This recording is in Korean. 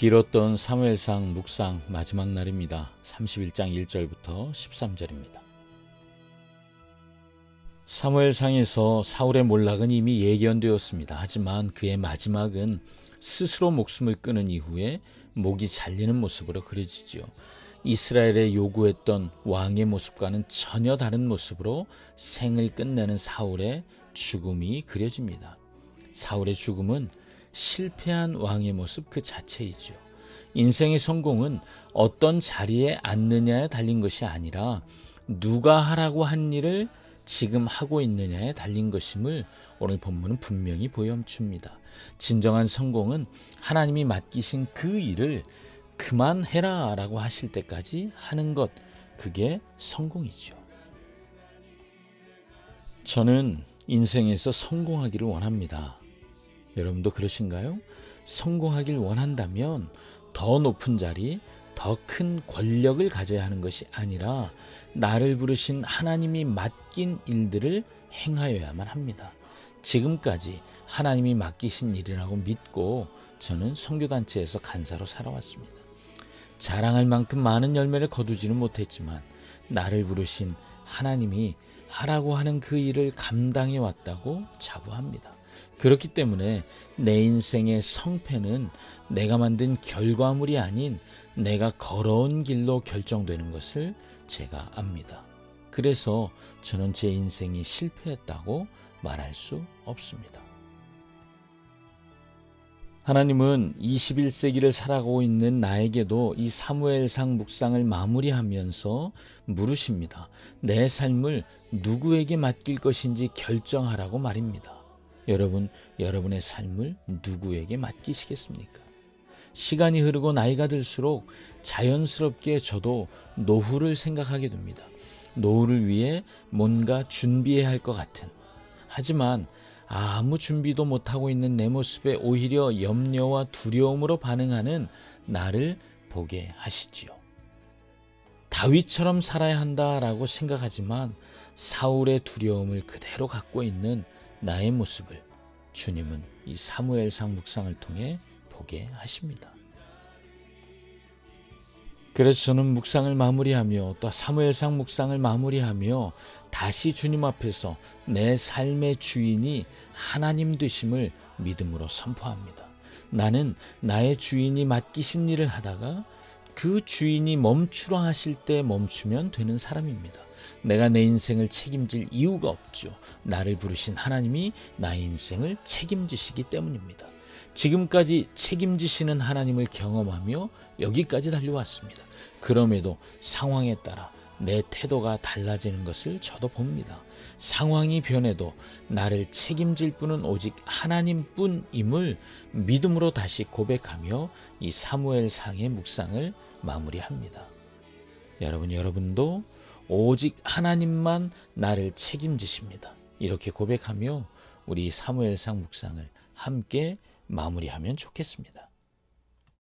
길었던 사무엘상 묵상 마지막 날입니다. 31장 1절부터 13절입니다. 사무엘상에서 사울의 몰락은 이미 예견되었습니다. 하지만 그의 마지막은 스스로 목숨을 끊은 이후에 목이 잘리는 모습으로 그려지지요. 이스라엘의 요구했던 왕의 모습과는 전혀 다른 모습으로 생을 끝내는 사울의 죽음이 그려집니다. 사울의 죽음은 실패한 왕의 모습 그 자체이죠. 인생의 성공은 어떤 자리에 앉느냐에 달린 것이 아니라 누가 하라고 한 일을 지금 하고 있느냐에 달린 것임을 오늘 본문은 분명히 보여줍니다. 진정한 성공은 하나님이 맡기신 그 일을 그만해라 라고 하실 때까지 하는 것, 그게 성공이죠. 저는 인생에서 성공하기를 원합니다. 여러분도 그러신가요? 성공하길 원한다면 더 높은 자리, 더 큰 권력을 가져야 하는 것이 아니라 나를 부르신 하나님이 맡긴 일들을 행하여야만 합니다. 지금까지 하나님이 맡기신 일이라고 믿고 저는 성교단체에서 간사로 살아왔습니다. 자랑할 만큼 많은 열매를 거두지는 못했지만 나를 부르신 하나님이 하라고 하는 그 일을 감당해 왔다고 자부합니다. 그렇기 때문에 내 인생의 성패는 내가 만든 결과물이 아닌 내가 걸어온 길로 결정되는 것을 제가 압니다. 그래서 저는 제 인생이 실패했다고 말할 수 없습니다. 하나님은 21세기를 살아가고 있는 나에게도 이 사무엘상 묵상을 마무리하면서 물으십니다. 내 삶을 누구에게 맡길 것인지 결정하라고 말입니다. 여러분, 여러분의 삶을 누구에게 맡기시겠습니까? 시간이 흐르고 나이가 들수록 자연스럽게 저도 노후를 생각하게 됩니다. 노후를 위해 뭔가 준비해야 할 것 같은. 하지만 아무 준비도 못하고 있는 내 모습에 오히려 염려와 두려움으로 반응하는 나를 보게 하시지요. 다윗처럼 살아야 한다라고 생각하지만 사울의 두려움을 그대로 갖고 있는 나의 모습을 주님은 이 사무엘상 묵상을 통해 보게 하십니다. 그래서 저는 묵상을 마무리하며 또 사무엘상 묵상을 마무리하며 다시 주님 앞에서 내 삶의 주인이 하나님 되심을 믿음으로 선포합니다. 나는 나의 주인이 맡기신 일을 하다가 그 주인이 멈추라 하실 때 멈추면 되는 사람입니다. 내가 내 인생을 책임질 이유가 없죠. 나를 부르신 하나님이 나의 인생을 책임지시기 때문입니다. 지금까지 책임지시는 하나님을 경험하며 여기까지 달려왔습니다. 그럼에도 상황에 따라 내 태도가 달라지는 것을 저도 봅니다. 상황이 변해도 나를 책임질 분은 오직 하나님뿐임을 믿음으로 다시 고백하며 이 사무엘 상의 묵상을 마무리합니다. 여러분, 여러분도 오직 하나님만 나를 책임지십니다. 이렇게 고백하며 우리 사무엘상 묵상을 함께 마무리하면 좋겠습니다.